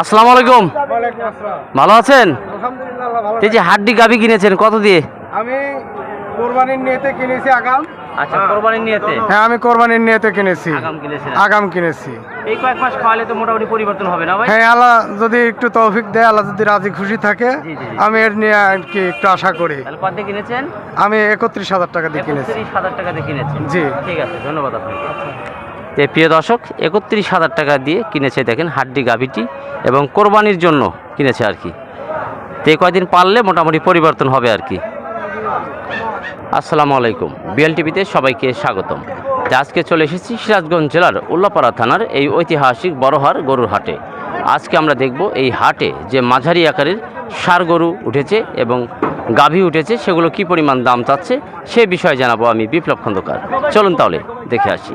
আসসালামু আলাইকুম। ভালো আছেন? এই যে হাড্ডি গাবি কিনেছেন কত দিয়ে আমি কোরবানির নিয়েতে কিনেছি আগাম। আচ্ছা কোরবানির নিয়েতে? হ্যাঁ আমি কোরবানির নিয়েতে কিনেছি। আগাম কিনেছেন আগাম কিনেছি। এই কয়েক মাস খাওয়ালে তো মোটামুটি পরিবর্তন হবে না ভাই? হ্যাঁ আল্লাহ যদি একটু তৌফিক দেয় আল্লাহ যদি রাজি খুশি থাকে। আমি এর নিয়ে আর কি একটু আশা করি। তাহলে কত কিনেছেন? আমি একত্রিশ হাজার টাকা দিয়ে কিনেছি। একত্রিশ হাজার টাকা দিয়ে কিনেছেন? জি। ঠিক আছে ধন্যবাদ আপনাকে। তে প্রিয় দর্শক একত্রিশ হাজার টাকা দিয়ে কিনেছে দেখেন হাড্ডি গাভিটি এবং কোরবানির জন্য কিনেছে আর কি। তো কয়দিন পারলে মোটামুটি পরিবর্তন হবে আর কি। আসসালামু আলাইকুম। বিএল টিভিতে সবাইকে স্বাগতম। আজকে চলে এসেছি সিরাজগঞ্জ জেলার উল্লাপাড়া থানার এই ঐতিহাসিক বড়হার গরুর হাটে। আজকে আমরা দেখব এই হাটে যে মাঝারি আকারের সার গরু উঠেছে এবং গাভী উঠেছে, সেগুলো কি পরিমাণ দাম চাচ্ছে, সে বিষয়ে জানাব আমি বিপ্লব খন্দকার। চলুন তাহলে দেখে আসি।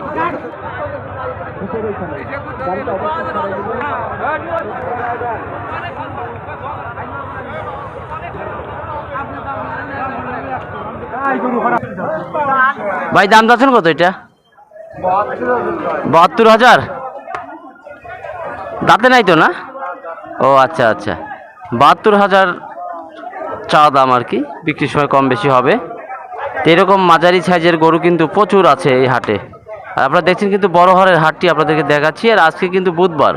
ভাই, দাম যাচ্ছেন কত এটা? বাহাত্তর হাজার? দাঁতে নাই তো না? ও আচ্ছা আচ্ছা। বাহাত্তর হাজার চা দাম আর কি, বিক্রির সময় কম বেশি হবে। তো এরকম মাঝারি সাইজের গরু কিন্তু প্রচুর আছে এই হাটে। আর আপনারা দেখছেন কিন্তু বড় হরের হাটটি আপনাদেরকে দেখাচ্ছি, আর আজকে কিন্তু বুধবার।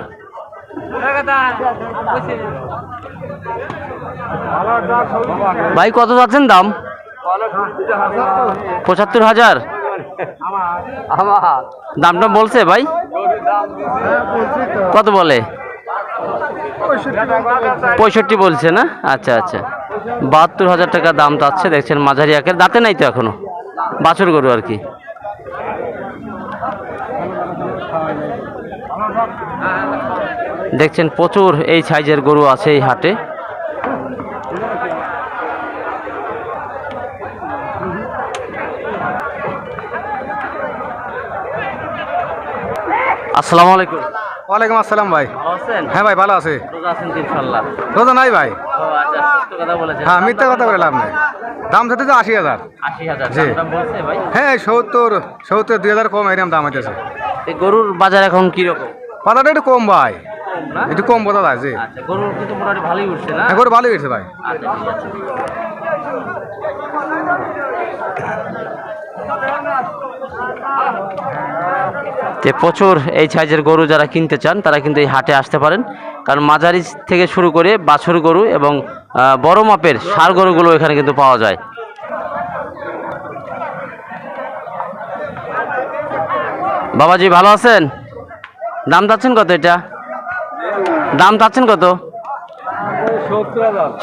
ভাই, কত যাচ্ছেন দাম? পঁচাত্তর হাজার? দামটা বলছে ভাই? কত বলে? পঁয়ষট্টি বলছে না? আচ্ছা আচ্ছা। বাহাত্তর হাজার টাকা দাম চাচ্ছে, দেখছেন মাঝারি আকের। দাঁতে নাই তো এখনও? বাছুর গরু আর কি। দেখছেন প্রচুর এই সাইজের গরু আছে এই হাটে। আসসালামু আলাইকুম। ওয়ালাইকুম আসসালাম ভাই। ভালো আছেন? হ্যাঁ ভাই ভালো আছে। রোজা আছেন তো ইনশাল্লাহ রোজা নাই ভাই। ও আচ্ছা সত্য কথা বলেছেন। হ্যাঁ মিথ্যা কথা বলে লাভ নেই। দাম হচ্ছে তো আশি হাজার। আশি হাজার জি। দাম বলছে ভাই? হ্যাঁ সত্তর সত্তর দুই হাজার কম এরকম দাম হইতেছে। এই গরুর বাজার এখন কীরকম? পাতাটা একটু কম ভাই। একটু কম বোঝা যায় জি। আচ্ছা কিন্তু মোটামুটি ভালোই উঠছে না? হ্যাঁ করে ভালোই হয়েছে ভাই। আচ্ছা তে প্রচুর এই সাইজের গরু যারা কিনতে চান তারা কিন্তু এই হাটে আসতে পারেন। কারণ মাঝারি থেকে শুরু করে বাছুর গরু এবং বড় মাপের সার গরুগুলো এখানে কিন্তু পাওয়া যায়। বাবাজি ভালো আছেন? দাম চাচ্ছেন কত এটা? দাম চাচ্ছেন কত?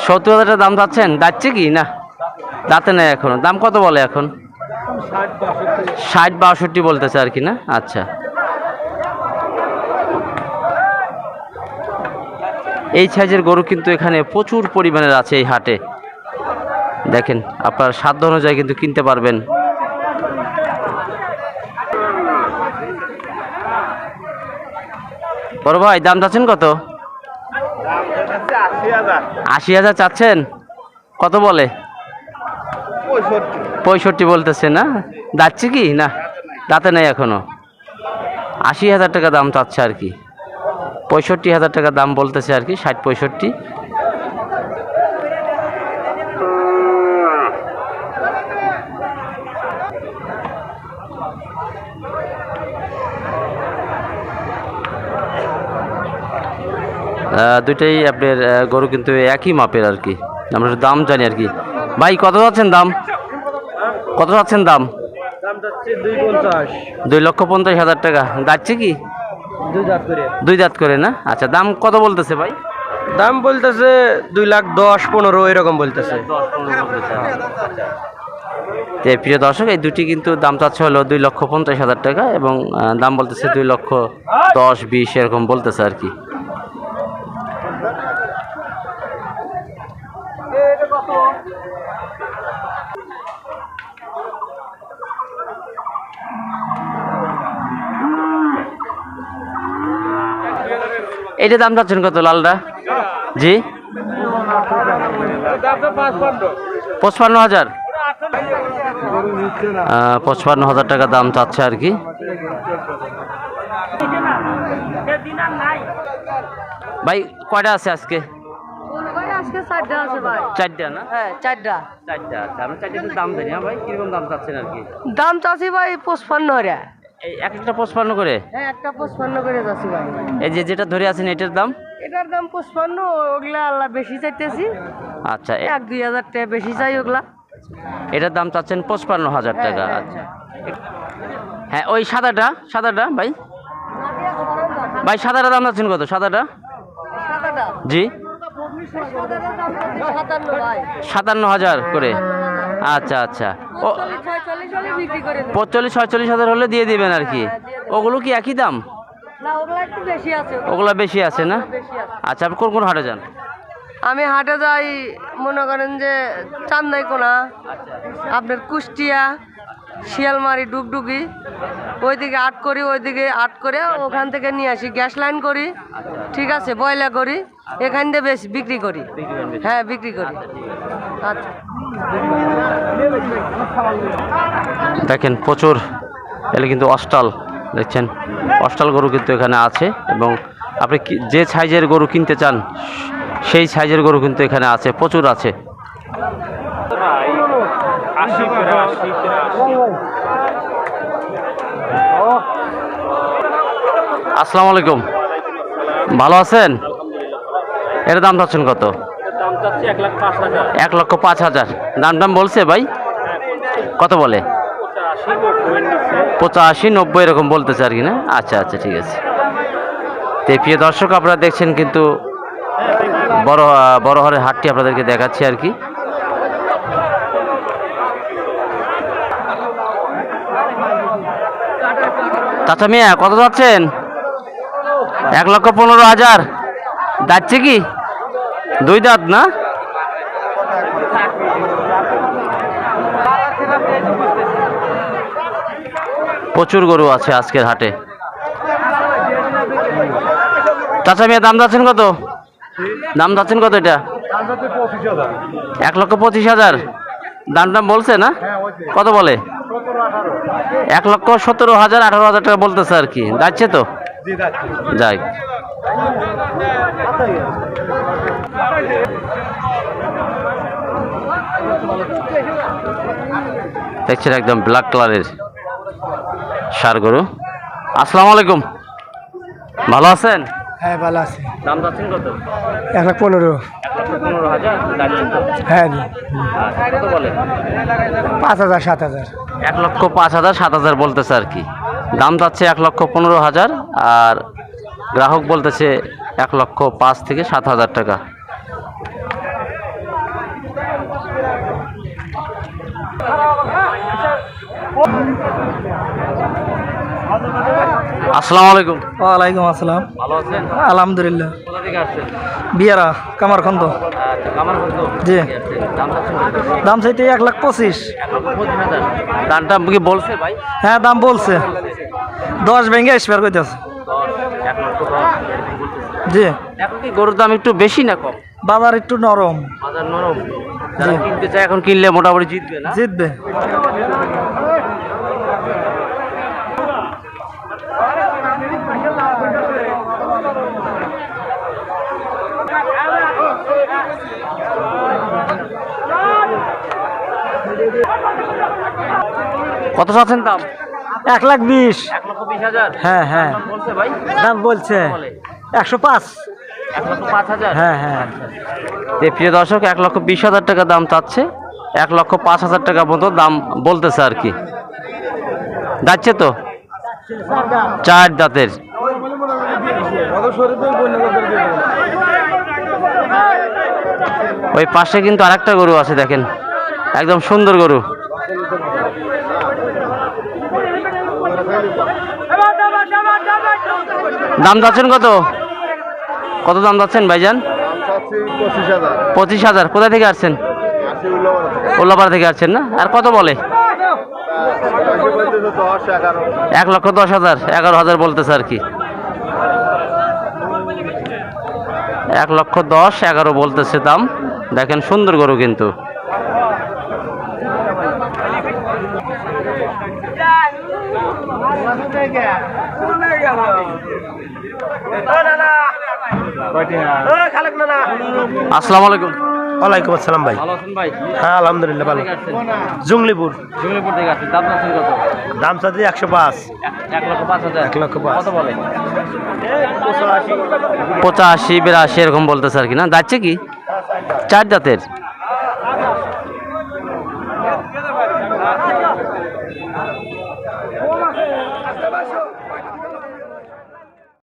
সত্তর হাজার। দাম চাচ্ছেন? যাচ্ছে কি? না দাঁতে নেই এখন। দাম কত বলে এখন? ষাট বাষট্টি বলতেছে আর কি, না? আচ্ছা। এই সাইজের গরু কিন্তু এখানে প্রচুর পরিমাণের আছে এই হাটে। দেখেন, আপনার সাধ্য অনুযায়ী কিন্তু কিনতে পারবেন। বড় ভাই, দাম চাচ্ছেন কত? আশি হাজার। চাচ্ছেন? কত বলে? পঁয়ষট্টি। বলতেছে না? যাচ্ছে কি? না, দাঁতে নেই এখনও। আশি হাজার টাকা দাম চাচ্ছে আর কি। পঁয়ষট্টি হাজার টাকা দাম বলতেছে আর কি, ষাট পঁয়ষট্টি। দুইটাই আপনার গরু কিন্তু একই মাপের আর কি। আমরা দাম জানি আর কি। ভাই, কত যাচ্ছেন দাম? কত যাচ্ছেন দাম? দুই লক্ষ পঞ্চাশ হাজার টাকা। যাচ্ছে কি? দুই দাঁত করে। না? আচ্ছা দাম কত বলতেছে ভাই? দাম বলতেছে দুই লাখ দশ পনেরো এরকম বলতেছে। তো প্রিয় দর্শক এই দুটি কিন্তু দাম চাচ্ছে হলো দুই লক্ষ পঞ্চাশ হাজার টাকা এবং দাম বলতেছে দুই লক্ষ দশ বিশ এরকম বলতেছে আর কি। এইটা দাম চাচ্ছেন কত লালটা জি? পঁচপান্ন হাজার। পঁচপান্ন হাজার টাকা দাম চাচ্ছে আর কি। ভাই, কয়টা আছে আজকে? আচ্ছা হ্যাঁ দাম চাচ্ছেন আর কি? দাম চাচ্ছি ভাই পঁচপান্ন রে এই এক একটা পঁচপান্ন করে? হ্যাঁ একটা পঁচপান্ন করে যাচ্ছি ভাই। এই যে যেটা ধরে আছেন এটার দাম? এটার দাম পঁচপান্ন ওগুলা আল্লাহ বেশি চাইতেছি। আচ্ছা এক দুই হাজার টাকা বেশি চাই ওগুলা। এটার দাম চাচ্ছেন পঁচপান্ন হাজার হ্যাঁ, টাকা হ্যাঁ, আচ্ছা। হ্যাঁ। ওই সাদাটা সাদাটা ভাই? ভাই সাদাটা দাম চাচ্ছেন কত? সাদাটা? সাদাটা। জি। সাতান্ন হাজার করে। আচ্ছা আচ্ছা। ও চল্লিশ ছয়চল্লিশ হাজার হলে দিয়ে দিবেন আর কি। ওগুলো কি একই দাম? ওগুলা বেশি আছে। ওগুলো বেশি আছে না? আচ্ছা আপনি কোন কোন হাটে যান? আমি হাটে যাই মনে করেন যে চান্দাই কোনা আপনার কুষ্টিয়া শিয়ালমারি ডুগডুগি ওইদিকে আট করি ওইদিকে আট করে ওখান থেকে নিয়ে আসি। গ্যাস লাইন করি ঠিক আছে বয়লা করি এখান দিয়ে বেশি বিক্রি করি। হ্যাঁ বিক্রি করি। আচ্ছা দেখেন প্রচুর, এলে কিন্তু অস্টাল দেখছেন? অস্টাল গরু কিন্তু এখানে আছে এবং আপনি যে সাইজের গরু কিনতে চান, সেই সাইজের গরু কিন্তু এখানে আছে, প্রচুর আছে। আসসালামু আলাইকুম। ভালো আছেন? এর দাম চাচ্ছেন কত? এক লক্ষ পাঁচ হাজার। দাম দাম বলছে ভাই? কত বলে? পঁচাশি নব্বই এরকম বলতেছে আর কি না? আচ্ছা আচ্ছা ঠিক আছে। তো প্রিয় দর্শক আপনারা দেখছেন কিন্তু বড় বড় হরের হাটটি আপনাদেরকে দেখাচ্ছি আর কি। চাচা মিয়া কত যাচ্ছেন? এক লক্ষ পনেরো হাজার। যাচ্ছে কি? দুই দাঁত না? প্রচুর গরু আছে আজকের হাটে। চাচা মিয়া, দাম যাচ্ছেন কত? দাম যাচ্ছেন কত এটা? এক লক্ষ পঁচিশ হাজার। দাম দাম বলছে না? কত বলে? এক লক্ষ সতেরো হাজার আঠারো হাজার টাকা বলতেছে আর কি। যাচ্ছে তো? যাই। দেখছেন একদম ব্ল্যাক কালারের সার গরু। আসসালামু আলাইকুম। ভালো আছেন? হ্যাঁ ভালো আছে। দাম যাচ্ছেন কত? এক লাখ পনেরো। পনেরো হাজার? হ্যাঁ আচ্ছা, কত বলে? পাঁচ হাজার সাত হাজার। এক লক্ষ পাঁচ হাজার সাত হাজার বলতেছে আর কি। দাম যাচ্ছে এক লক্ষ পনেরো হাজার আর গ্রাহক বলতেছে এক লক্ষ পাঁচ থেকে সাত হাজার টাকা। আসসালামু আলাইকুম। ওয়ালাইকুম আসসালাম। ভালো আছেন? আলহামদুলিল্লাহ। কোথা থেকে আসছেন? বিয়ারা কামারখন্দ। আচ্ছা জি। দাম চাইতে এক লাখ পঁচিশ। দামটা কি বলছে ভাই? হ্যাঁ দাম বলছে। দশ ভেঙে স্পেয়ার এরকম বলতেছে। জি। এখন কি গরুর দাম একটু বেশি না কম? বাজার একটু নরম। বাজার নরম? কিনতে চায় এখন কিনলে মোটামুটি জিতবে না? জিতবে। কত চাচ্ছেন দাম? এক লাখ বিশ। এক লক্ষ বিশ হাজার? হ্যাঁ হ্যাঁ। দাম বলছে ভাই? দাম বলছে। একশো পাঁচ। এক লক্ষ পাঁচ হাজার? হ্যাঁ হ্যাঁ। যে প্রিয় দর্শক এক লক্ষ বিশ হাজার টাকা দাম চাচ্ছে। এক লক্ষ পাঁচ হাজার টাকা মতো দাম বলতেছে আর কি। যাচ্ছে তো? চার দাঁতের। ওই পাশে কিন্তু আরেকটা গরু আছে দেখেন। একদম সুন্দর গরু। দাম যাচ্ছেন কত? কত দাম যাচ্ছেন ভাইজান? পঁচিশ হাজার। কোথা থেকে আসছেন? উল্লাপাড়া থেকে আসছেন না? আর কত বলে? এক লক্ষ দশ হাজার, এগারো হাজার বলতেছে আর কি। এক লক্ষ দশ, এগারো বলতেছে দাম। দেখেন সুন্দর গরু কিন্তু। আসসালামু আলাইকুম ওয়ালাইকুম আসসালাম ভাই। ভালো আছেন ভাই? হ্যাঁ আলহামদুলিল্লাহ ভালো। জুংলিপুর। জঙ্গলিপুর থেকে আসছেন। দাম চাচ্ছেন কত? দাম চাচ্ছি একশো পাঁচ। এক লক্ষ পাঁচ হাজার। এক লক্ষ পাঁচ। কত বলে? পঁচাশি বিরাশি এরকম বলতেছে আর কি না? যাচ্ছে কি? চার জাতের।